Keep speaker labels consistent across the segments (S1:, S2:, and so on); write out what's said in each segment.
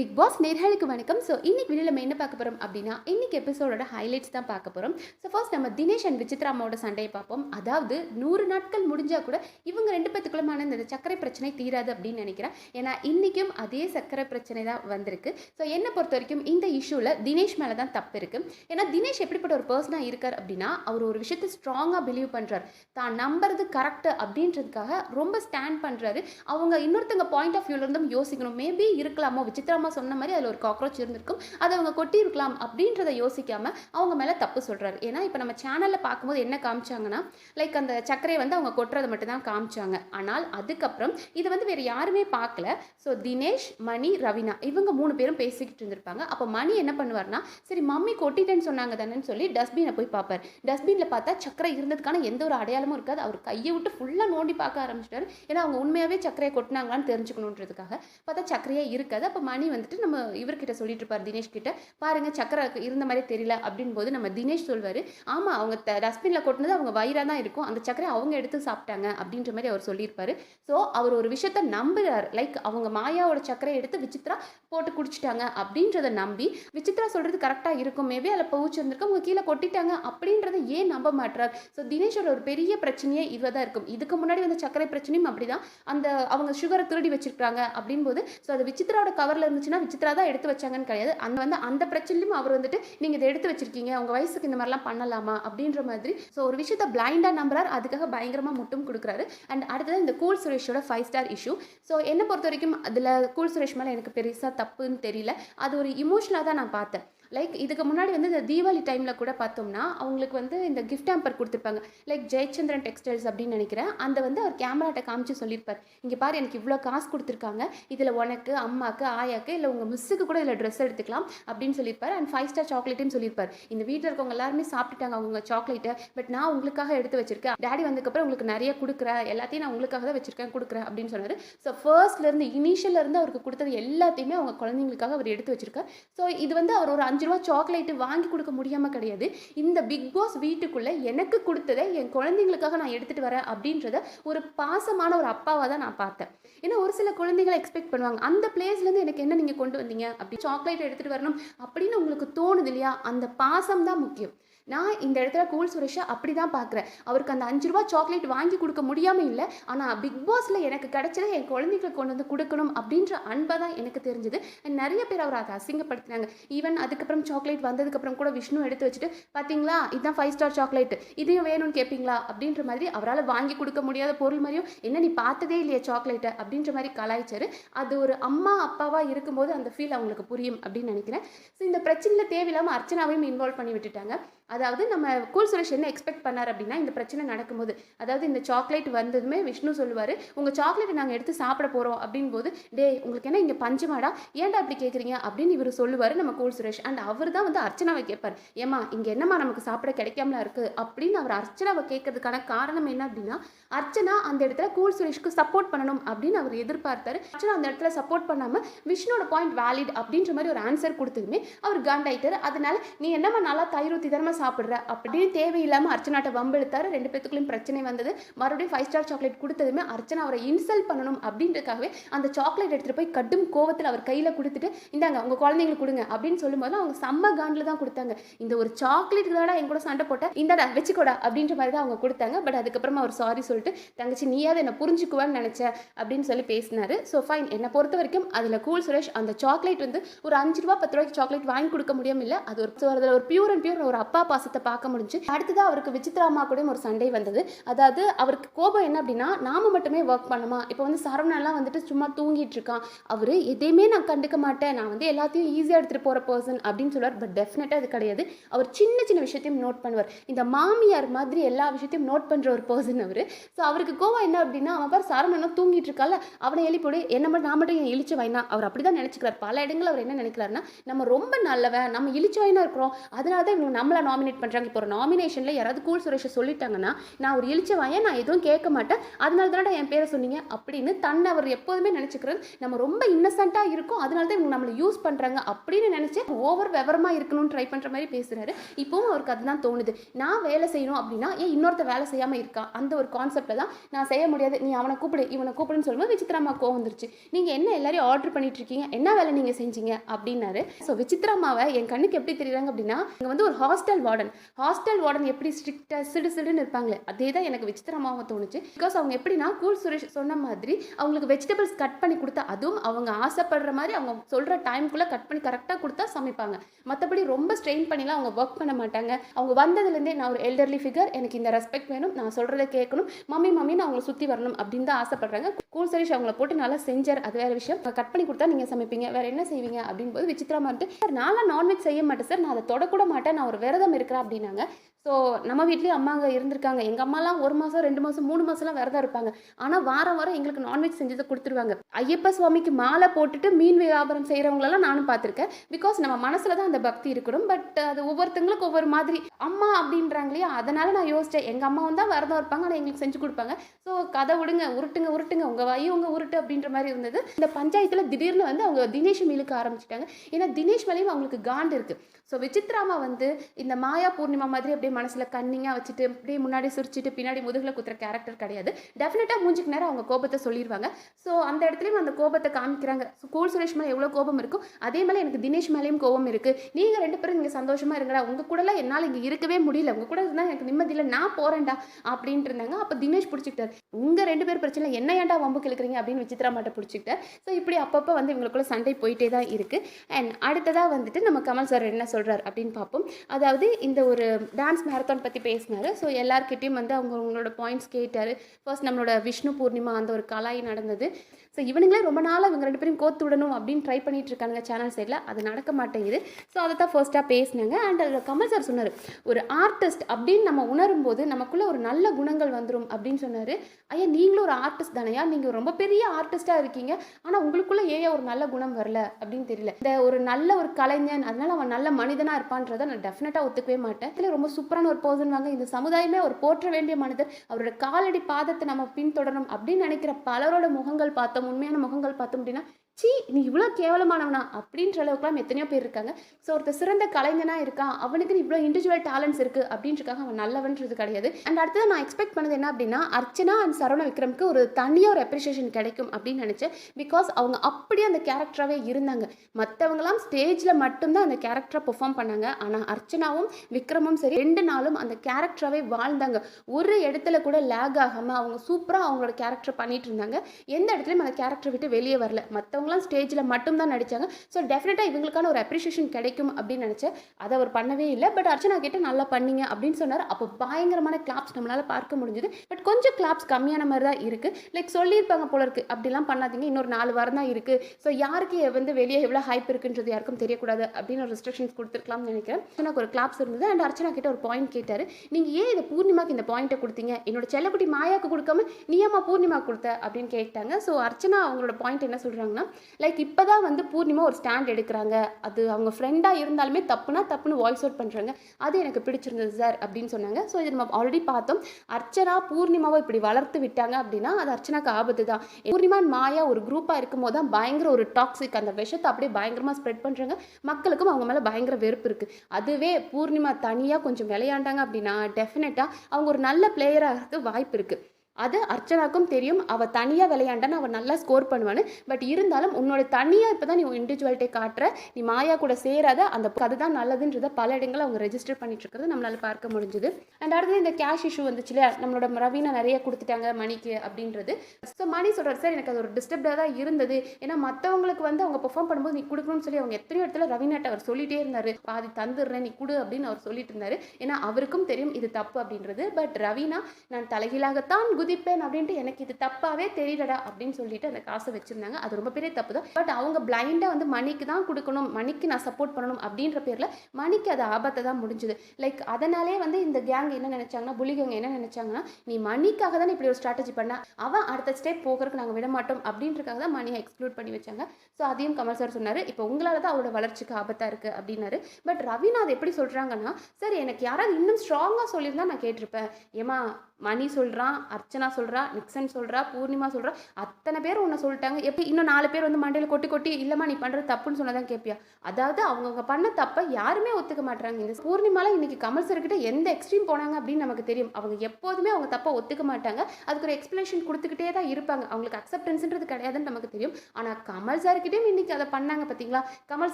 S1: Big pass நேர்களுக்கு வணக்கம். So இன்னைக்கு வீடியோ நம்ம என்ன பார்க்க போகிறோம் அப்படின்னா இன்னைக்கு எபிசோடோட ஹைலைட்ஸ் தான் பார்க்க போகிறோம் ஸோ ஃபர்ஸ்ட் நம்ம தினேஷ் அண்ட் விசித்ராமாவோட சண்டையை பார்ப்போம். அதாவது நூறு நாட்கள் முடிஞ்சால் கூட இவங்க ரெண்டு பேத்துக்குள்ளமான இந்த சர்க்கரை பிரச்சனை தீராது அப்படின்னு நினைக்கிறேன். ஏன்னா இன்றைக்கும் அதே சர்க்கரை பிரச்சனை தான் வந்திருக்கு. ஸோ என்னை பொறுத்த வரைக்கும் இந்த இஷ்யூவில் தினேஷ் மேலே தான் தப்பு இருக்குது ஏன்னா தினேஷ் எப்படிப்பட்ட ஒரு பர்சனாக இருக்கார் அப்படின்னா அவர் ஒரு விஷயத்தை ஸ்ட்ராங்காக பிலீவ் பண்ணுறார் தான் நம்புறது கரெக்டு அப்படின்றதுக்காக ரொம்ப ஸ்டாண்ட் பண்ணுறாரு அவங்க இன்னொருத்தங்க பாயிண்ட் ஆஃப் வியூலேருந்தும் யோசிக்கணும். மேபி இருக்கலாமோ விசித்திரமா சொன்ன மாதிரி அதில் ஒரு காக்ரோச் இருந்திருக்கும். அதை அவங்க கொட்டியிருக்கலாம் அப்படின்றத யோசிக்காமல் அவங்க மேலே தப்பு சொல்கிறாரு ஏன்னா இப்போ நம்ம சேனலில் பார்க்கும்போது என்ன காமிச்சாங்கன்னா லைக் அந்த சர்க்கரையை வந்து அவங்க கொட்டுறதை மட்டும்தான் காமிச்சாங்க. ஆனால் அதுக்கப்புறம் இதை வந்து வேறு யாருமே பார்க்கல. ஸோ தினேஷ் மணி ரவினா இவங்க மூணு பேரும் பேசிக்கிட்டு இருந்திருப்பாங்க. அப்போ மணி என்ன பண்ணுவார்னா சரி மம்மி கொட்டிட்டேன்னு சொன்னாங்க தானேன்னு சொல்லி டஸ்ட்பினை போய் பார்ப்பார். டஸ்ட்பினில் பார்த்தா சக்கரை இருந்ததுக்கான எந்த ஒரு அடையாளமும் இருக்காது. அவர் கையை விட்டு ஃபுல்லாக நோண்டி பார்க்க ஆரம்பிச்சிட்டாரு. ஏன்னா அவங்க உண்மையாகவே சக்கரையை கொட்டினாங்களான்னு தெரிஞ்சுக்கணுன்றதுக்காக பார்த்தா சக்கரையாக இருக்காது. அப்போ மணி வந்து வந்துட்டு நம்ம இவர்கிட்ட சொல்லிட்டு இருப்பார் தினேஷ் கிட்ட பாருங்க சர்க்கரை இருந்த மாதிரி தெரியல அப்படின் போது நம்ம தினேஷ் சொல்வார் ஆமாம் அவங்க டஸ்ட்பினில் கொட்டினது அவங்க வயிறாக தான் இருக்கும் அந்த சக்கரை அவங்க எடுத்து சாப்பிட்டாங்க அப்படின்ற மாதிரி அவர் சொல்லியிருப்பாரு. ஸோ அவர் ஒரு விஷயத்த நம்புகிறார் லைக் அவங்க மாயாவோட சக்கரை எடுத்து விசித்ரா போட்டு குடிச்சிட்டாங்க அப்படின்றத நம்பி விசித்ரா சொல்கிறது கரெக்டாக இருக்கும் மேபி அதில் பவுச்சு இருந்திருக்கு அவங்க கீழே கொட்டிட்டாங்க அப்படின்றத ஏன் நம்ப மாட்டார் ஸோ தினேஷோட ஒரு பெரிய பிரச்சனையே இதுவாக தான் இருக்கும். இதுக்கு முன்னாடி வந்த சக்கரை பிரச்சனையும் அப்படி தான் அந்த அவங்க சுகரை திருடி வச்சிருக்காங்க அப்படின் போது ஸோ அது விசித்ராவோட கவரில் இருந்துச்சுன்னா விசித்ரா தான் எடுத்து வச்சாங்கன்னு கிடையாது. அந்த வந்து அந்த பிரச்சனையும் அவர் வந்துட்டு நீங்கள் இதை எடுத்து வச்சிருக்கீங்க உங்கள் வயசுக்கு இந்த மாதிரிலாம் பண்ணலாமா? அப்படின்ற மாதிரி. ஸோ ஒரு விஷயத்த பிளைண்டாக நம்புறார். அதுக்காக பயங்கரமாக முட்டும் கொடுக்குறாரு. அண்ட் அடுத்தது இந்த கூல் சுரேஷோட ஃபைவ் ஸ்டார் இஷ்யூ ஸோ என்னை பொறுத்த வரைக்கும் அதில் கூல் சுரேஷ் மேலே எனக்கு பெருசாக தப்புன்னு தெரியல. அது ஒரு இமோஷனலாக தான் நான் பார்த்தேன். லைக் இதுக்கு முன்னாடி வந்து இந்த தீபாவளி டைமில் கூட பார்த்தோம்னா அவங்களுக்கு வந்து இந்த கிஃப்ட் ஆம்பர் கொடுத்துருப்பாங்க. லைக் ஜெயச்சந்திரன் டெக்ஸ்டைல்ஸ் அப்படின்னு நினைக்கிறேன். அந்த வந்து அவர் கேமராட்ட காமிச்சு சொல்லியிருப்பார். இங்கே பாரு எனக்கு இவ்வளோ காசு கொடுத்துருக்காங்க. இதில் உனக்கு அம்மாக்கு ஆயாக்கு இல்லை உங்கள் மிஸ்ஸுக்கு கூட இதில் ட்ரெஸ் எடுத்துக்கலாம். அப்படின்னு சொல்லியிருப்பார். அண்ட் ஃபைவ் ஸ்டார் சாக்லேட்டையும் சொல்லியிருப்பார். இந்த வீட்டில் இருக்கவங்க எல்லாருமே சாப்பிட்டுட்டாங்க அவங்க சாக்லேட்டை பட் நான் உங்களுக்காக எடுத்து வச்சிருக்கேன். டேடி வந்ததுக்கப்புறம் உங்களுக்கு நிறைய கொடுக்குறேன் எல்லாத்தையும் நான் உங்களுக்காக தான் வச்சிருக்கேன் கொடுக்குறேன் அப்படின்னு சொன்னார். ஸோ ஃபர்ஸ்ட்லேருந்து இனிஷியலேருந்து அவருக்கு கொடுத்தது எல்லாத்தையுமே அவங்க குழந்தைங்களுக்காக அவர் எடுத்து வச்சிருக்கார். ஸோ இது வந்து அவர் ஒரு அஞ்சு ரூபா சாக்லேட்டு வாங்கி கொடுக்க முடியாமல் கிடையாது. இந்த பிக் பாஸ் வீட்டுக்குள்ளே எனக்கு கொடுத்ததை என் குழந்தைங்களுக்காக நான் எடுத்துகிட்டு வரேன் அப்படின்றத ஒரு பாசமான ஒரு அப்பாவாக தான் நான் பார்த்தேன். ஏன்னா ஒரு சில குழந்தைங்களை எக்ஸ்பெக்ட் பண்ணுவாங்க. அந்த பிளேஸ்லேருந்து எனக்கு என்ன நீங்கள் கொண்டு வந்தீங்க? அப்படி சாக்லேட் எடுத்துகிட்டு வரணும் அப்படின்னு உங்களுக்கு தோணுது இல்லையா? அந்த பாசம் தான் முக்கியம். நான் இந்த இடத்துல கூல் சுரேஷை அப்படி தான் பார்க்குறேன். அவருக்கு அந்த அஞ்சு ரூபா சாக்லேட் வாங்கி கொடுக்க முடியாமல் இல்லை. ஆனால் பிக் பாஸில் எனக்கு கிடைச்சதை என் குழந்தைகளுக்கு கொண்டு வந்து கொடுக்கணும் அப்படின்ற அன்பை தான் எனக்கு தெரிஞ்சது. நிறைய பேர் அவர் அதை அசிங்கப்படுத்தினாங்க. ஈவன் அதுக்கப்புறம் சாக்லேட் வந்ததுக்கப்புறம் கூட விஷ்ணு எடுத்து வச்சுட்டு பார்த்தீங்களா இதுதான் ஃபைவ் ஸ்டார் சாக்லேட் இதையும் வேணும்னு கேட்பீங்களா அப்படின்ற மாதிரி அவரால் வாங்கி கொடுக்க முடியாத பொருள் மாதிரியும் என்ன நீ பார்த்ததே இல்லையா சாக்லேட்டை அப்படின்ற மாதிரி கலாய்ச்சாரு. அது ஒரு அம்மா அப்பாவாக இருக்கும்போது அந்த ஃபீல் அவங்களுக்கு புரியும் அப்படின்னு நினைக்கிறேன். ஸோ இந்த பிரச்சனையில் தேவையில்லாமல் அர்ச்சனாவையும் இன்வால்வ் பண்ணி விட்டுட்டாங்க. அதாவது நம்ம கூல் சுரேஷ் என்ன எக்ஸ்பெக்ட் பண்ணார் அப்படின்னா இந்த பிரச்சனை நடக்கும்போது அதாவது இந்த சாக்லேட் வந்ததுமே விஷ்ணு சொல்லுவார் உங்கள் சாக்லேட்டை நாங்கள் எடுத்து சாப்பிட போகிறோம் அப்படின் போது டே உங்களுக்கு என்ன இங்கே பஞ்சமாடா? ஏன்டா அப்படி கேட்குறீங்க அப்படின்னு இவர் சொல்லுவார் நம்ம கூல் சுரேஷ். அண்ட் அவர் தான் வந்து அர்ச்சனாவை கேட்பார் ஏமா இங்கே என்னம்மா நமக்கு சாப்பிட கிடைக்காமல இருக்குது அப்படின்னு அவர் அர்ச்சனாவை கேட்கறதுக்கான காரணம் என்ன அப்படின்னா அர்ச்சனா அந்த இடத்துல கூல் சுரேஷ்க்கு சப்போர்ட் பண்ணணும் அப்படின்னு அவர் எதிர்பார்த்தார். அர்ச்சனா அந்த இடத்துல சப்போர்ட் பண்ணாமல் விஷ்ணுவோட பாயிண்ட் வேலிட் அப்படின்ற மாதிரி ஒரு ஆன்சர் கொடுத்ததுமே அவர் கண்டாயிட்டார். அதனால நீ என்னம்மா நல்லா தயிர் ஊற்றி தரமா சாப்பிட்ற. அப்படின்னு தேவையில்லாமல் அர்ச்சனாட்ட வம்பெழுத்தாரு. ரெண்டு பேத்துக்குள்ளேயும் பிரச்சனை வந்தது. மறுபடியும் ஃபைவ் ஸ்டார் சாக்லேட் கொடுத்ததுமே அர்ச்சனா அவரை இன்சல்ட் பண்ணணும் அப்படின்றதுக்காகவே அந்த சாக்லேட் எடுத்துகிட்டு போய் கடும் கோவத்தில் அவர் கையில் கொடுத்துட்டு இந்தாங்க உங்கள் குழந்தைங்களுக்கு கொடுங்க. அப்படின்னு சொல்லும்போது அவங்க செம்ம காண்டில் தான் கொடுத்தாங்க. இந்த ஒரு சாக்லேட் தாடா என் கூட சண்டை போட்ட? இந்தாடா வச்சுக்கோடா அப்படின்ற மாதிரி தான் அவங்க கொடுத்தாங்க. பட் அதுக்கப்புறமா அவர் சாரி சொல்லிட்டு தங்கச்சி நீயாவது என்னை புரிஞ்சுக்குவான்னு நினச்ச? அப்படின்னு சொல்லி பேசினாரு. ஸோ ஃபைன் என்னை பொறுத்த வரைக்கும் அதில் கூல் சுரேஷ் அந்த சாக்லேட் வந்து ஒரு அஞ்சு ரூபா பத்து ரூபாய்க்கு சாக்லேட் வாங்கி கொடுக்க முடியும் இல்லை. அது ஒரு அதில் ஒரு பியூர் அண்ட் பியூர் ஒரு அப்பா பாசத்தை பார்க்க முடிஞ்சு. அடுத்ததாக அவருக்கு விசித்ரா அம்மா கூட ஒரு சண்டை வந்தது. அதாவது அவருக்கு கோபம் என்ன அப்படின்னா நாம மட்டுமே ஒர்க் பண்ணுமா? இப்போ வந்து சரவணெல்லாம் வந்துட்டு சும்மா தூங்கிட்டு இருக்கான். அவர் எதையுமே நான் கண்டுக்க மாட்டேன். நான் வந்து எல்லாத்தையும் ஈஸியாக எடுத்துகிட்டு போகிற பர்சன் அப்படின்னு சொல்லுவார். பட் டெஃபினட்டாக அது கிடையாது. அவர் சின்ன சின்ன விஷயத்தையும் நோட் பண்ணுவார். இந்த மாமியார் மாதிரி எல்லா விஷயத்தையும் நோட் பண்ணுற ஒரு பர்சன் அவர். ஸோ அவருக்கு கோவம் என்ன அப்படின்னா அவன் பார் சரவணனும் தூங்கிட்டு இருக்கால அவனை எழுப்பிடு என்ன மட்டும் நான் மட்டும் என் இழிச்ச வைனா அவர் அப்படி தான் நினச்சிக்கிறார். பல இடங்களில் அவர் என்ன நினைக்கிறாருன்னா நம்ம ரொம்ப நல்லவன். நம்ம இழிச்ச வைனா இருக்கிறோம். அதனால தான் இவங்க நம்மளை நாமினேட் நாமினேட் பண்ணுறாங்க இப்போ ஒரு நாமினேஷனில் யாராவது கூல் சுரேஷை சொல்லிட்டாங்கன்னா நான் ஒரு இழிச்ச வாயன் நான் எதுவும் கேட்க மாட்டேன். அதனால தானே என் பேரை சொன்னீங்க? அப்படின்னு தன்னை அவர் எப்போதுமே நினச்சிக்கிறது நம்ம ரொம்ப இன்னசென்ட்டாக இருக்கும். அதனால தான் இவங்க நம்மளை யூஸ் பண்ணுறாங்க அப்படின்னு நினச்சி ஓவர் விவரமாக இருக்கணும்னு ட்ரை பண்ணுற மாதிரி பேசுகிறாரு இப்போவும் அவருக்கு அதுதான் தோணுது. நான் வேலை செய்யணும் அப்படின்னா ஏன் இன்னொருத்த வேலை செய்யாமல் இருக்கா? அந்த ஒரு கான்செப்டில் தான் நான் செய்ய முடியாது. நீ அவனை கூப்பிடு இவனை கூப்பிடுன்னு சொல்லும்போது விசித்ராமா கோவம் வந்துருச்சு. நீங்கள் என்ன எல்லாரையும் ஆர்டர் பண்ணிட்டு இருக்கீங்க? என்ன வேலை நீங்கள் செஞ்சீங்க? அப்படின்னாரு. ஸோ விசித்ராமாவை என் கண்ணுக்கு எப்படி தெரியுறாங்க அப்படின்னா இங்கே வந்து ஒரு ஹாஸ்டல் வார்டன். ஹாஸ்டல் வார்டன் எப்படி ஸ்ட்ரிக்டாக சிடு சிடுன்னு இருப்பாங்களே அதே தான் எனக்கு விசித்திரமாகவும் தோணுச்சு. பிகாஸ் அவங்க எப்படின்னா கூல் சுரேஷ் சொன்ன மாதிரி அவங்களுக்கு வெஜிடபிள்ஸ் கட் பண்ணி கொடுத்தா அதுவும் அவங்க ஆசைப்படுற மாதிரி அவங்க சொல்கிற டைம்குள்ளே கட் பண்ணி கரெக்டாக கொடுத்தா சமைப்பாங்க. மற்றபடி ரொம்ப ஸ்ட்ரெயின் பண்ணிலாம் அவங்க ஒர்க் பண்ண மாட்டாங்க. அவங்க வந்ததுலேருந்தே நான் ஒரு எல்டர்லி ஃபிகர் எனக்கு இந்த ரெஸ்பெக்ட் வேணும் நான் சொல்கிறத கேட்கணும். மம்மி மம்மின்னு அவங்கள சுற்றி வரணும் அப்படின்னு தான் ஆசைப்படுறாங்க. கூல் சுரேஷ் அவங்கள போட்டு நல்லா செஞ்சார் அது வேறு விஷயம். கட் பண்ணி கொடுத்தா நீங்கள் சமைப்பீங்க வேறு என்ன செய்வீங்க அப்படின்னு போது விசித்திரமா இருந்து சார் நான்லாம் நான்வெஜ் செய்ய மாட்டேன் சார். நான் அதை தொடக்கூட மாட்டேன். நான் ஒரு விரதம் இருக்கிறா அப்படின்னாங்க. ஸோ நம்ம வீட்லேயும் அம்மாங்க இருந்திருக்காங்க. எங்கள் அம்மாலாம் ஒரு மாதம் ரெண்டு மாதம் மூணு மாதம்லாம் விரதம் இருப்பாங்க. ஆனால் வாரம் வாரம் எங்களுக்கு நான்வெஜ் செஞ்சதை கொடுத்துருவாங்க. ஐயப்ப சுவாமிக்கு மாலை போட்டுட்டு மீன் வியாபாரம் செய்கிறவங்களெல்லாம் நானும் பார்த்துருக்கேன். பிகாஸ் நம்ம மனசில் தான் அந்த பக்தி இருக்கணும். பட் அது ஒவ்வொருத்தங்களுக்கு ஒவ்வொரு மாதிரி. அம்மா அப்படின்றாங்க இல்லையா? அதனால் நான் யோசித்தேன் எங்கள் அம்மாவும் தான் விரதம் இருப்பாங்க. ஆனால் எங்களுக்கு செஞ்சு கொடுப்பாங்க. ஸோ கதை விடுங்க. உருட்டுங்க உருட்டுங்க. உங்கள் வாயு உங்கள் உருட்டு அப்படின்ற மாதிரி இருந்தது. இந்த பஞ்சாயத்தில் திடீர்னு வந்து அவங்க தினேஷ் இழுக்க ஆரம்பிச்சிட்டாங்க. ஏன்னா தினேஷ் மேலேயும் அவங்களுக்கு காண்டு இருக்குது ஸோ விசித்ராமா வந்து இந்த மாயா பூர்ணிமா மாதிரி அப்படியே மனசில் கன்னிங்காக வச்சுட்டு அப்படியே முன்னாடி சுரிச்சிட்டு பின்னாடி முதுகில் குத்துற கேரக்டர் கிடையாது. டெஃபினட்டாக மூஞ்சிக்கு நேரம் அவங்க கோபத்தை சொல்லிடுவாங்க ஸோ அந்த இடத்துலையும் அந்த கோபத்தை காமிக்கிறாங்க. ஸோ கூல் சுரேஷ் மேலே எவ்வளோ கோபம் இருக்கும் அதே மாதிரி எனக்கு தினேஷ் மேலேயும் கோபம் இருக்குது நீங்கள் ரெண்டு பேரும் இங்கே சந்தோஷமாக இருங்கடா. உங்கள் கூடலாம் என்னால் இங்கே இருக்கவே முடியல. உங்கள் கூட இருந்தால் எனக்கு நிம்மதியில் நான் போகிறேன்டா அப்படின்ட்டு இருந்தாங்க. அப்போ தினேஷ் பிடிச்சிக்கிட்டார். உங்கள் ரெண்டு பேர் பிரச்சனை என்ன ஏன்டா வம்பு கிழக்குறீங்க அப்படின்னு விசித்ரா மாட்ட பிடிச்சிக்கிட்டார். ஸோ இப்படி அப்பப்போ வந்து இவங்களுக்குள்ள சண்டை போயிட்டே தான் இருக்குது அண்ட் அடுத்ததாக வந்துட்டு நம்ம கமல் சார் என்ன சொல்கிறார் அப்படின்னு பார்ப்போம். அதாவது இந்த ஒரு டான்ஸ் மேரத்தான் பற்றி பேசினார். ஸோ எல்லாருக்கிட்டேயும் வந்து அவங்க அவங்களோட பாயிண்ட்ஸ் கேட்டார். ஃபர்ஸ்ட் நம்மளோட விஷ்ணு பூர்ணிமா அந்த ஒரு கலாய் நடந்தது. ஸோ இவனுங்களே ரொம்ப நாளாக இவங்க ரெண்டு பேரும் கோத்து விடணும் அப்படின்னு ட்ரை பண்ணிட்டு இருக்காங்க சேனல் சைடில் அது நடக்க மாட்டேங்குது. ஸோ அதை தான் ஃபர்ஸ்ட்டாக பேசினாங்க. அண்ட் அதில் கமல் சார் சொன்னார் ஒரு ஆர்டிஸ்ட் அப்படின்னு நம்ம உணரும் போது நமக்குள்ளே ஒரு நல்ல குணங்கள் வந்துடும் அப்படின்னு சொன்னார். ஐயா நீங்களும் ஒரு ஆர்டிஸ்ட் தானையா? நீங்கள் ரொம்ப பெரிய ஆர்டிஸ்ட்டாக இருக்கீங்க. ஆனால் உங்களுக்குள்ளே ஏன் ஒரு நல்ல குணம் வரல? அப்படின்னு தெரியல. இந்த ஒரு நல்ல ஒரு கலைஞன் அதனால அவன் நல்ல மனிதனாக இருப்பான்றதை நான் டெஃபினட்டாக ஒத்துக்கவே மாட்டேன். இதில் ரொம்ப சூப்பரான ஒரு பர்சன் வாங்க இந்த சமுதாயமே அவர் போற்ற வேண்டிய மனிதர். அவரோட காலடி பாதத்தை நம்ம பின்தொடரணும் அப்படின்னு நினைக்கிற பலரோட முகங்கள் பார்த்தோம். உண்மையான முகங்கள் பார்த்தோம் அப்படின்னா சீ நீ இவ்வளோ கேவலமானவனா அப்படின்ற அளவுக்குலாம் எத்தனையோ பேர் இருக்காங்க. ஸோ ஒருத்தர் சிறந்த கலைஞனாக இருக்கான். அவனுக்கு இவ்வளோ இண்டிவிஜுவல் டேலண்ட்ஸ் இருக்குது அப்படின்றக்காக அவன் நல்லவன்றது கிடையாது. அண்ட் அடுத்தது நான் எக்ஸ்பெக்ட் பண்ணது என்ன அப்படின்னா அர்ச்சனா அண்ட் சரவண விக்ரம்க்கு ஒரு தனியாக ஒரு அப்ரிஷியேஷன் கிடைக்கும் அப்படின்னு நினச்சேன். பிகாஸ் அவங்க அப்படியே அந்த கேரக்டராகவே இருந்தாங்க. மற்றவங்களாம் ஸ்டேஜில் மட்டும்தான் அந்த கேரக்டரை பெர்ஃபார்ம் பண்ணாங்க. ஆனால் அர்ச்சனாவும் விக்ரமும் சரி ரெண்டு நாளும் அந்த கேரக்டராகவே வாழ்ந்தாங்க. ஒரு இடத்துல கூட லேக் ஆகாமல் அவங்க சூப்பராக அவங்களோட கேரக்டர் பண்ணிட்டு இருந்தாங்க. எந்த இடத்துலையும் அந்த கேரக்டர் விட்டு வெளியே வரல. மற்றவங்க மற்றவங்களாம் ஸ்டேஜில் மட்டும்தான் நடித்தாங்க ஸோ டெஃபினட்டாக இவங்களுக்கான ஒரு அப்ரிஷியேஷன் கிடைக்கும் அப்படின்னு நினச்சேன். அதை அவர் பண்ணவே இல்லை. பட் அர்ச்சனா கிட்ட நல்லா பண்ணீங்க அப்படின்னு சொன்னார். அப்போ பயங்கரமான கிளாப்ஸ் நம்மளால் பார்க்க முடிஞ்சுது. பட் கொஞ்சம் கிளாப்ஸ் கம்மியான மாதிரி தான் இருக்குது லைக் சொல்லியிருப்பாங்க போல இருக்குது அப்படிலாம் பண்ணாதீங்க. இன்னொரு நாலு வாரம் தான் இருக்குது ஸோ யாருக்கு வந்து வெளியே எவ்வளோ ஹைப் இருக்குன்றது யாருக்கும் தெரியக்கூடாது. அப்படின்னு ஒரு ரெஸ்ட்ரிக்ஷன்ஸ் கொடுத்துருக்கலாம்னு நினைக்கிறேன். எனக்கு ஒரு கிளாப்ஸ் இருந்தது. அண்ட் அர்ச்சனா கிட்ட ஒரு பாயிண்ட் கேட்டார். நீங்கள் ஏன் இதை பூர்ணிமாக்கு இந்த பாயிண்ட்டை கொடுத்தீங்க? என்னோட செல்லக்குட்டி மாயாவுக்கு கொடுக்காம நீ ஏம்மா பூர்ணிமா கொடுத்த? அப்படின்னு கேட்டாங்க. ஸோ அர்ச்சனா அவங்களோட பாயிண்ட் என்ன சொல்கிறாங்கன்னா லைக் இப்போ தான் வந்து பூர்ணிமா ஒரு ஸ்டாண்ட் எடுக்கிறாங்க. அது அவங்க ஃப்ரெண்டாக இருந்தாலுமே தப்புனா தப்புன்னு வாய்ஸ் அவுட் பண்ணுறாங்க அது எனக்கு பிடிச்சிருந்தது சார் அப்படின்னு சொன்னாங்க. ஸோ இது நம்ம ஆல்ரெடி பார்த்தோம். அர்ச்சனா பூர்ணிமாவை இப்படி வளர்த்து விட்டாங்க அப்படின்னா அது அர்ச்சனாக்கு ஆபத்து தான். பூர்ணிமா மாயா ஒரு குரூப்பாக இருக்கும் போது தான் பயங்கர ஒரு டாக்ஸிக் அந்த விஷத்தை அப்படியே பயங்கரமாக ஸ்ப்ரெட் பண்ணுறாங்க மக்களுக்கும் அவங்க மேலே பயங்கர வெறுப்பு இருக்குது அதுவே பூர்ணிமா தனியாக கொஞ்சம் விளையாண்டாங்க அப்படின்னா டெஃபினட்டாக அவங்க ஒரு நல்ல பிளேயராக இருக்க வாய்ப்பு இருக்குது அது அர்ச்சனாக்கும் தெரியும். அவள் தனியாக விளையாண்டான்னு அவள் நல்லா ஸ்கோர் பண்ணுவான்னு. பட் இருந்தாலும் உன்னோட தனியாக இப்போ தான் நீ இண்டிவிஜுவாலிட்டி காட்டுற நீ மாயா கூட சேராத அந்த அதுதான் நல்லதுன்றத பல இடங்களில் அவங்க ரெஜிஸ்டர் பண்ணிட்டு இருக்கிறது நம்மளால பார்க்க முடிஞ்சுது. அண்ட் அடுத்தது இந்த கேஷ் இஷ்யூ வந்துச்சு இல்லையா? நம்மளோட ரவீனா நிறைய கொடுத்துட்டாங்க மணிக்கு அப்படின்றது. ஸோ மணி சொல்கிறார் சார் எனக்கு அது ஒரு டிஸ்டர்ப்டாக தான் இருந்தது. ஏன்னா மற்றவங்களுக்கு வந்து அவங்க பெர்ஃபார்ம் பண்ணும்போது நீ கொடுக்கணும்னு சொல்லி அவங்க எத்தனையோ இடத்துல ரவீனாட்ட அவர் சொல்லிட்டே இருந்தார். பாதி தந்துடுறேன் நீ கொடு அப்படின்னு அவர் சொல்லிட்டு இருந்தாரு. ஏன்னா அவருக்கும் தெரியும் இது தப்பு அப்படின்றது. பட் ரவீனா நான் தலைகீழாகத்தான் குதி குதிப்பேன் அப்படின்ட்டு எனக்கு இது தப்பாகவே தெரியலடா அப்படின்னு சொல்லிட்டு அந்த காசை வச்சுருந்தாங்க. அது ரொம்ப பெரிய தப்பு தான். பட் அவங்க பிளைண்டாக வந்து மணிக்கு தான் கொடுக்கணும் மணிக்கு நான் சப்போர்ட் பண்ணணும் அப்படின்ற பேரில் மணிக்கு அது ஆபத்தை தான் முடிஞ்சுது. லைக் அதனாலே வந்து இந்த கேங் என்ன நினச்சாங்கன்னா புலிகவங்க என்ன நினச்சாங்கன்னா நீ மணிக்காக தான் இப்படி ஒரு ஸ்ட்ராட்டஜி பண்ண? அவன் அடுத்த ஸ்டெப் போகிறதுக்கு நாங்கள் விட மாட்டோம் அப்படின்றக்காக தான் மணியை எக்ஸ்க்ளூட் பண்ணி வச்சாங்க. ஸோ அதையும் கமல் சார் சொன்னார். இப்போ உங்களால் தான் அவரோட வளர்ச்சிக்கு ஆபத்தாக இருக்குது அப்படின்னாரு. பட் ரவினா எப்படி சொல்கிறாங்கன்னா சார் எனக்கு யாராவது இன்னும் ஸ்ட்ராங்காக சொல்லியிருந்தா நான் கேட்டிருப்பேன். ஏமா மணி சொல்கிறான் அர்ச்சனா சொல்கிறா நிக்சன் சொல்கிறா பூர்ணிமா சொல்கிறா அத்தனை பேர் உன்னை சொல்லிட்டாங்க. எப்படி? இன்னும் நாலு பேர் வந்து மண்டையில் கொட்டி கொட்டி இல்லைம்மா நீ பண்ணுறது தப்புன்னு சொன்னதான் கேட்பியா அதாவது அவங்கவுங்க பண்ண தப்பை யாருமே ஒத்துக்க மாட்டாங்க இந்த பூர்ணிமாலாம் இன்றைக்கி கமல் சார்கிட்ட எந்த எக்ஸ்ட்ரீம் போனாங்க அப்படின்னு நமக்கு தெரியும். அவங்க எப்போதுமே அவங்க தப்பை ஒத்துக்க மாட்டாங்க. அதுக்கு ஒரு எக்ஸ்பிளேஷன் கொடுத்துக்கிட்டே தான் இருப்பாங்க. அவங்களுக்கு அக்செப்டன்ஸ்ன்றது கிடையாதுன்னு நமக்கு தெரியும். ஆனால் கமல் சார்கிட்டயும் இன்னைக்கு அதை பண்ணாங்க பார்த்தீங்களா கமல்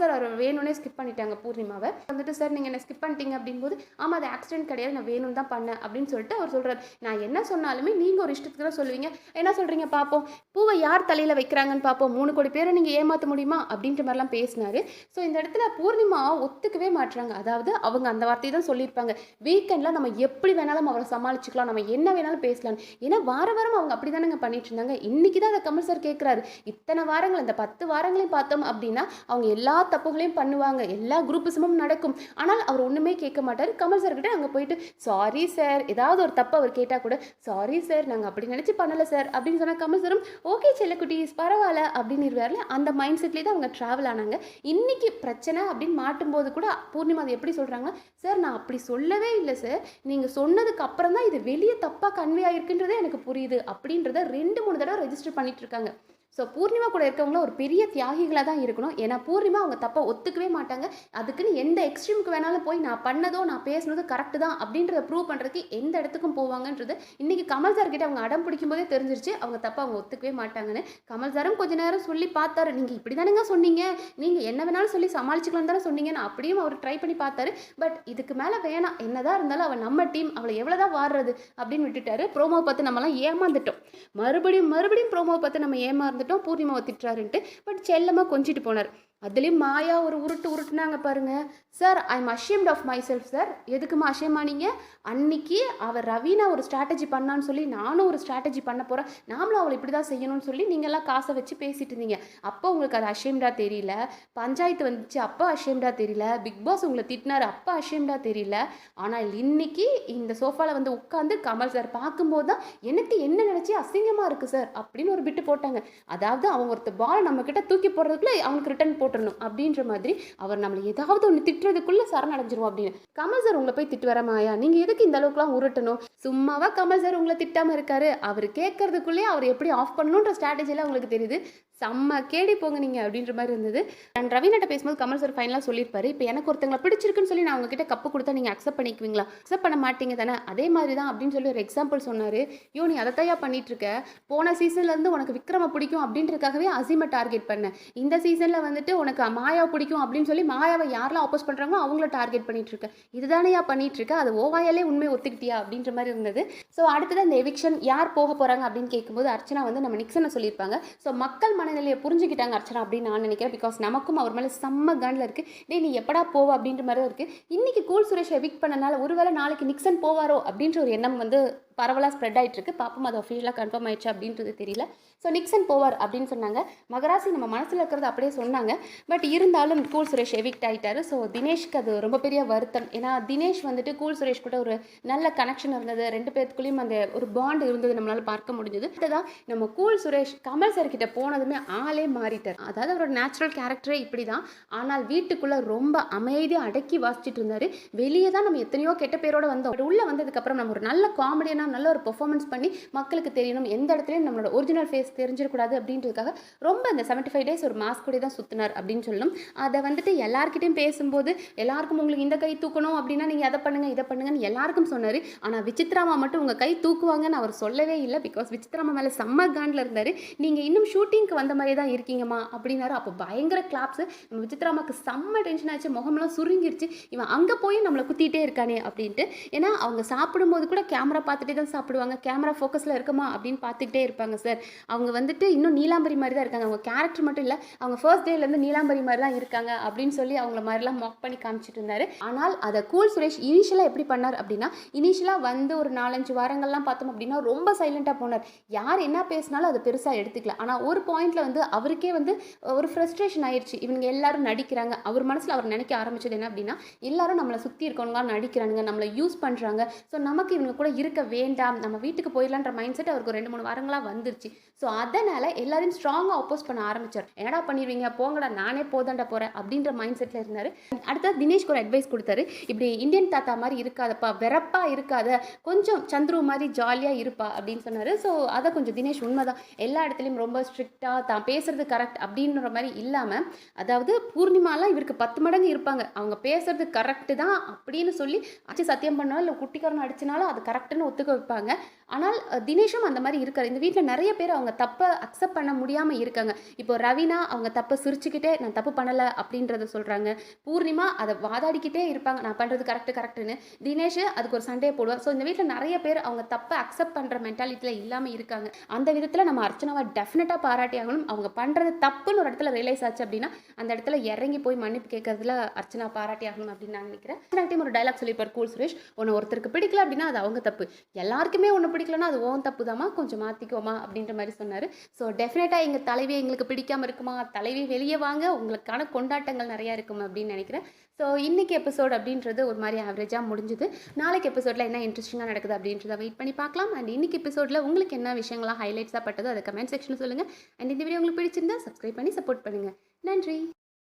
S1: சார் அவர் வேணும்னே ஸ்கிப் பண்ணிட்டாங்க பூர்ணிமாவை. வந்துட்டு சார் நீங்கள் என்ன ஸ்கிப் பண்ணிட்டீங்க அப்படின்போது ஆமாம் அது ஆக்சிடென்ட் கிடையாது. நான் வேணும் தான் பண்ணேன் அப்படின்னு சொல்லிட்டு அவர் சொல்கிறார் நான் என்ன சொன்னாலுமே நீங்கள் ஒரு இஷ்டத்துக்கு தான் சொல்லுவீங்க. என்ன சொல்கிறீங்க பார்ப்போம் பூவை யார் தலையில் வைக்கிறாங்கன்னு பார்ப்போம் மூணு கோடி பேரை நீங்கள் ஏமாற்ற முடியுமா? அப்படின்ற மாதிரிலாம் பேசினாரு. ஸோ இந்த இடத்துல பூர்ணிமா ஒத்துக்கவே மாட்டுறாங்க அதாவது அவங்க அந்த வார்த்தையை தான் சொல்லியிருப்பாங்க. வீக்கெண்டில் நம்ம எப்படி வேணாலும் அவரை சமாளிச்சுக்கலாம். நம்ம என்ன வேணாலும் பேசலாம் ஏன்னா வார வாரம் அவங்க அப்படி தானேங்க பண்ணிட்டு இருந்தாங்க. இன்னைக்கு தான் அதை கமல் சார் கேட்குறாரு இத்தனை வாரங்கள் இந்த பத்து வாரங்களையும் பார்த்தோம் அப்படின்னா அவங்க எல்லா தப்புகளையும் பண்ணுவாங்க. எல்லா குரூப்பிசமும் நடக்கும். ஆனால் அவர் ஒன்றுமே கேட்க மாட்டார். கமல் சார் கிட்ட அங்கே போயிட்டு சாரி சார் ஏதாவது ஒரு தப்பு அவர் கேட்டால் கூட சாரி சார் நாங்கள் அப்படி நினச்சி பண்ணலை சார் அப்படின்னு சொன்னால் கமல் சாரும் ஓகே செல்லக்குட்டீஸ் பரவாயில்ல. அப்படின்னு இருவார்ல அந்த மைண்ட் செட்லேயே தான் அவங்க ட்ராவல் ஆனாங்க. இன்றைக்கி பிரச்சனை அப்படின்னு மாட்டும்போது கூட பூர்ணிமா அதை எப்படி சொல்கிறாங்க சார் நான் அப்படி சொல்லவே இல்லை சார் நீங்கள் சொன்னதுக்கு அப்புறம் தான் இது வெளியே தப்பாக கன்வே ஆகிருக்குன்றதே எனக்கு புரியுது. அப்படின்றத ரெண்டு மூணு தடவை ரெஜிஸ்டர் பண்ணிகிட்டு இருக்காங்க. ஸோ பூர்ணிமா கூட இருக்கவங்கள ஒரு பெரிய தியாகிகளாக தான் இருக்கணும். ஏன்னா பூர்ணிமா அவங்க தப்பை ஒத்துக்கவே மாட்டாங்க. அதுக்குன்னு எந்த எக்ஸ்ட்ரீமுக்கு வேணாலும் போய் நான் பண்ணதோ நான் பேசுனதோ கரெக்டு தான் அப்படின்றத ப்ரூவ் பண்ணுறதுக்கு எந்த இடத்துக்கும் போவாங்கன்றது இன்றைக்கி கமல் சார் கிட்ட அவங்க அடம் பிடிக்கும் போதே தெரிஞ்சிருச்சு. அவங்க தப்பை அவங்க ஒத்துக்கவே மாட்டாங்கன்னு. கமல் சாரும் கொஞ்ச நேரம் சொல்லி பார்த்தாரு. நீங்கள் இப்படி தானேங்க சொன்னீங்க? நீங்கள் என்ன வேணாலும் சொல்லி சமாளிச்சுக்கலாம் தானே சொன்னீங்கன்னு அப்படியும் அவர் ட்ரை பண்ணி பார்த்தாரு. பட் இதுக்கு மேலே வேணாம். என்னதான் இருந்தாலும் அவள் நம்ம டீம் அவளை எவ்வளோதான் வாடுறது அப்படின்னு விட்டுட்டாரு. ப்ரோமோ பார்த்து நம்மலாம் ஏமாந்துட்டோம். மறுபடியும் மறுபடியும் ப்ரோமோவை பார்த்து நம்ம ஏமாந்துட்டோம் பூர்ணிமாவை திட்டுறாருன்ட்டு பட் செல்லமாக கொஞ்சிட்டு போனார். அதுலேயும் மாயா ஒரு உருட்டு உருட்டுனாங்க பாருங்க. Sir I am ashamed of my self sir எதுக்குமா அஷேமானீங்க அன்னைக்கு அவர் ரவீனா ஒரு ஸ்ட்ராட்டஜி பண்ணான்னு சொல்லி நானும் ஒரு ஸ்ட்ராட்டஜி பண்ண போகிறேன் நாமளும் அவளை இப்படி தான் செய்யணும்னு சொல்லி நீங்கள்லாம் காசை வச்சு பேசிட்டு இருந்தீங்க. அப்போ உங்களுக்கு அது அஷேம்டாக தெரியல. பஞ்சாயத்து வந்துச்சு அப்போ அஷேம்டாக தெரியல. பிக் பாஸ் உங்களை திட்டினார் அப்போ அஷேம்டாக தெரியல. ஆனால் இன்னைக்கு இந்த சோஃபாவில் வந்து உட்காந்து கமல் சார் பார்க்கும்போது தான் எனக்கு என்ன நினச்சி அசிங்கமாக இருக்குது சார் அப்படின்னு ஒரு பிட்டு போட்டாங்க. அதாவது அவங்க ஒருத்தர் பால் நம்ம கிட்ட தூக்கி போடுறதுக்குள்ள அவனுக்கு ரிட்டர்ன் போட்டுடணும் அப்படின்ற மாதிரி அவர் நம்மளை ஏதாவது ஒன்று திட்டுறதுக்குள்ளே சரணடைஞ்சிரும் அப்படின்னு. கமல் சார் உங்களை போய் திட்டு வர மாயா? நீங்கள் எதுக்கு இந்த அளவுக்குலாம் உருட்டணும்? சும்மாவா கமல் சார் உங்களை திட்டாமல் இருக்காரு? அவர் கேட்கறதுக்குள்ளேயே அவர் எப்படி ஆஃப் பண்ணணுன்ற ஸ்ட்ராட்டஜிலாம் உங்களுக்கு தெரியுது. செம்ம கேடி போங்க நீங்கள் அப்படின்ற மாதிரி இருந்தது. நான் ரவீனாட்ட பேசும்போது கமல் சார் ஃபைனலாக சொல்லியிருப்பாரு. இப்போ எனக்கு ஒருத்தங்களை பிடிச்சிருக்குன்னு சொல்லி நான் உங்ககிட்ட கப்பு கொடுத்தா நீங்கள் அக்செப்ட் பண்ணிக்குவீங்களா? அக்செப்ட் பண்ண மாட்டீங்க தானே? அதே மாதிரி தான் அப்படின்னு சொல்லி ஒரு எக்ஸாம்பிள் சொன்னார். யோ நீ அதைத்தையா பண்ணிகிட்ருக்க போன சீசன்லேருந்து உனக்கு விக்ரம பிடிக்கும் அப்படின்றதுக்காகவே அசிமை டார்கெட் பண்ணேன். இந்த சீசனில் வந்துட்டு உனக்கு மாயா பிடிக்கும் அப்படின்னு சொல்லி மாயாவை யாரெல்லாம் அப்போஸ் பண்ணுறாங்களோ அவங்கள டார்கெட் பண்ணிட்டு இதுதானையா பண்ணிகிட்ருக்க அது ஓவாயாலே உண்மை ஒத்துக்கிட்டியா அப்படின்ற மாதிரி இருந்தது. ஸோ அடுத்தது அந்த எவிக்ஷன் யார் போக போகிறாங்க அப்படின்னு கேட்கும்போது அர்ச்சனா வந்து நம்ம நிக்சனை சொல்லியிருப்பாங்க. ஸோ மக்கள் மனநிலையை புரிஞ்சுக்கிட்டாங்க அர்ச்சனா அப்படின்னு நான் நினைக்கிறேன். பிகாஸ் நமக்கும் அவர் மேலே செம்ம கனில் இருக்குது டே நீ எப்படா போவ அப்படின்ற மாதிரி தான் இருக்குது இன்னைக்கு கூல் சுரேஷை எவிக் பண்ணனால ஒருவேளை நாளைக்கு நிக்சன் போவாரோ அப்படின்ற ஒரு எண்ணம் வந்து பரவலாக ஸ்ப்ரெட் ஆகிட்டு இருக்கு பாப்போம் அது அஃபீஷியலாக கன்ஃபார்ம் ஆயிடுச்சு அப்படின்றது தெரியல. ஸோ நிக்சன் போவார் அப்படின்னு சொன்னாங்க. மகராசி நம்ம மனசில் இருக்கிறது அப்படியே சொன்னாங்க. பட் இருந்தாலும் கூல் சுரேஷ் எவிக்ட் ஆகிட்டாரு ஸோ தினேஷ்க்கு அது ரொம்ப பெரிய வருத்தம். ஏன்னா தினேஷ் வந்துட்டு கூல் சுரேஷ் கூட ஒரு நல்ல கனெக்ஷன் இருந்தது. ரெண்டு பேர்த்துக்குள்ளேயும் அந்த ஒரு பாண்ட் இருந்தது நம்மளால் பார்க்க முடிஞ்சது. இதுதான் நம்ம கூல் சுரேஷ் கமல் சார் கிட்ட போனதுமே ஆளே மாறிட்டார். அதாவது அவரோட நேச்சுரல் கேரக்டரே இப்படி தான் ஆனால் வீட்டுக்குள்ளே ரொம்ப அமைதியாக அடக்கி வாசிச்சுட்டு இருந்தார். வெளியே தான் நம்ம எத்தனையோ கெட்ட பேரோட வந்தோம். பட் உள்ளே வந்ததுக்கப்புறம் நம்ம ஒரு நல்ல காமெடியான காமெடியனாக நல்ல ஒரு பெர்ஃபார்மன்ஸ் பண்ணி மக்களுக்கு தெரியணும். எந்த இடத்துலையும் நம்மளோட ஒரிஜினல் ஃபேஸ் தெரிஞ்சிடக்கூடாது அப்படின்றதுக்காக ரொம்ப அந்த செவன்ட்டி ஃபைவ் டேஸ் ஒரு மாஸ்க் கூட தான் சுற்றினார் அப்படின்னு சொல்லணும். அதை வந்துட்டு எல்லாருக்கிட்டையும் பேசும்போது எல்லாருக்கும் உங்களுக்கு இந்த கை தூக்கணும் அப்படின்னா நீங்கள் அதை பண்ணுங்க இதை பண்ணுங்கன்னு எல்லாருக்கும் சொன்னார். ஆனால் விசித்ராமா மட்டும் உங்கள் கை தூக்குவாங்கன்னு அவர் சொல்லவே இல்லை. பிகாஸ் விசித்ராமா மேலே செம்ம காண்டில் இருந்தார். நீங்கள் இன்னும் ஷூட்டிங்க்கு வந்த மாதிரி தான் இருக்கீங்கம்மா அப்படின்னாரு. அப்போ பயங்கர கிளாப்ஸு நம்ம விசித்ராமாக்கு செம்ம டென்ஷன் ஆச்சு. முகமெல்லாம் சுருங்கிருச்சு. இவன் அங்கே போய் நம்மளை குத்திட்டே இருக்கானே அப்படின்ட்டு. ஏன்னா அவங்க சாப்பிடும்போது கூட கேமரா பார்த்துட்டு தான் சாப்பிடுவாங்க. கேமரா ஃபோக்கஸில் இருக்குமா? அப்படின்னு பார்த்துக்கிட்டே இருப்பாங்க சார். அவங்க வந்துட்டு இன்னும் நீலாம்பரி மாதிரி தான் இருக்காங்க. அவங்க கேரக்டர் மட்டும் இல்லை அவங்க ஃபர்ஸ்ட் டேலேருந்து நீலாம்பரி மாதிரி தான் இருக்காங்க அப்படின்னு சொல்லி அவங்கள மாதிரிலாம் மாக் பண்ணி காமிச்சிட்டு இருந்தார். ஆனால் அதை கூல் சுரேஷ் இனிஷியலாக எப்படி பண்ணார் அப்படின்னா இனிஷியலாக வந்து ஒரு நாலஞ்சு வாரங்கள்லாம் பார்த்தோம் அப்படின்னா ரொம்ப சைலண்ட்டாக போனார். யார் என்ன பேசினாலும் அதை பெருசாக எடுத்துக்கல. ஆனால் ஒரு பாயிண்டில் வந்து அவருக்கே வந்து ஒரு ஃப்ரஸ்ட்ரேஷன் ஆயிடுச்சு இவங்க எல்லாரும் நடிக்கிறாங்க. அவர் மனசில் அவர் நினைக்க ஆரம்பிச்சது என்ன அப்படின்னா எல்லாரும் நம்மளை சுற்றி இருக்கவங்களாம் நடிக்கிறானுங்க நம்மளை யூஸ் பண்ணுறாங்க ஸோ நமக்கு இவங்க கூட இருக்க வேண்டாம் நம்ம வீட்டுக்கு போயிடலான்ற மைண்ட் செட் அவருக்கு ரெண்டு மூணு வாரங்களாக வந்துருச்சு. ஸோ அதனால் எல்லாரையும் ஸ்ட்ராங்காக அப்போஸ் பண்ண ஆரம்பிச்சார். என்னடா பண்ணிடுவீங்க போங்கடா நானே போதாண்டா போகிறேன் அப்படின்ற மைண்ட் செட்டில் இருந்தார். அடுத்தது தினேஷ்க்கு ஒரு அட்வைஸ் கொடுத்தாரு. இப்படி இந்தியன் தாத்தா மாதிரி இருக்காதப்பா வெறப்பாக இருக்காத கொஞ்சம் சந்துரு மாதிரி ஜாலியாக இருப்பா அப்படின்னு சொன்னார். ஸோ அதை கொஞ்சம் தினேஷ் உண்மைதான். எல்லா இடத்துலையும் ரொம்ப ஸ்ட்ரிக்டாக தான் பேசுறது கரெக்ட் அப்படின்ற மாதிரி இல்லாமல் அதாவது பூர்ணிமாலாம் இவருக்கு பத்து மடங்கு இருப்பாங்க. அவங்க பேசுறது கரெக்டு தான் அப்படின்னு சொல்லி அச்சு சத்தியம் பண்ணாலும் இல்லை குட்டிக்காரன் அடிச்சினாலும் அது கரெக்டுன்னு ஒத்துக்க வைப்பாங்க. ஆனால் தினேஷும் அந்த மாதிரி இருக்கார். இந்த வீட்டில் நிறைய பேர் அவங்க தப்பை அக்செப்ட் பண்ண முடியாமல் இருக்காங்க. இப்போ ரவினா அவங்க தப்பை சிரிச்சுக்கிட்டே நான் தப்பு பண்ணலை அப்படின்றத சொல்கிறாங்க பூர்ணிமா அதை வாதாடிக்கிட்டே இருப்பாங்க. நான் பண்ணுறது கரெக்டு கரெக்டுன்னு தினேஷ் அதுக்கு ஒரு சண்டையை போடுவார். ஸோ இந்த வீட்டில் நிறைய பேர் அவங்க தப்பை அக்செப்ட் பண்ணுற மென்டாலிட்டியில் இல்லாமல் இருக்காங்க. அந்த விதத்தில் நம்ம அர்ச்சனாவை டெஃபினட்டாக பாராட்டி ஆகணும். அவங்க பண்ணுறது தப்புன்னு ஒரு இடத்துல ரியலைஸ் ஆச்சு அப்படின்னா அந்த இடத்துல இறங்கி போய் மன்னிப்பு கேட்கறதுல அர்ச்சனா பாராட்டி ஆகணும் அப்படின்னு நான் நினைக்கிறேன். ஒரு டைலாக் சொல்லியிருப்பார் கூல் சுரேஷ் உன்னை ஒருத்தருக்கு பிடிக்கல அப்படின்னா அது அவங்க தப்பு. எல்லாருக்குமே ஒன்று பிடிக்கலன்னா அது ஓன் தப்பு தாம்மா கொஞ்சம் மாற்றிக்கோமா அப்படின்ற மாதிரி சொன்னார். ஸோ டெஃபினட்டாக எங்கள் தலைவி எங்களுக்கு பிடிக்காம இருக்குமா? தலைவி வெளியே வாங்க உங்களுக்கான கொண்டாட்டங்கள் நிறையா இருக்கும் அப்படின்னு நினைக்கிறேன். ஸோ இன்றைக்கி எபிசோட் அப்படின்றது ஒரு மாதிரி ஆவரேஜாக முடிஞ்சுது. நாளைக்கு எபிசோடில் என்ன இன்ட்ரெஸ்டிங்காக நடக்குது அப்படின்றத வெயிட் பண்ணி பார்க்கலாம். அண்ட் இன்றைக்கி எபிசோடில் உங்களுக்கு என்ன விஷயங்களாக ஹைலைட்ஸாக பட்டதோ அதை கமெண்ட் செக்ஷனில் சொல்லுங்கள் அண்ட் இந்த வீடியோ உங்களுக்கு பிடிச்சிருந்தா சப்ஸ்கிரைப் பண்ணி சப்போர்ட் பண்ணுங்கள் நன்றி.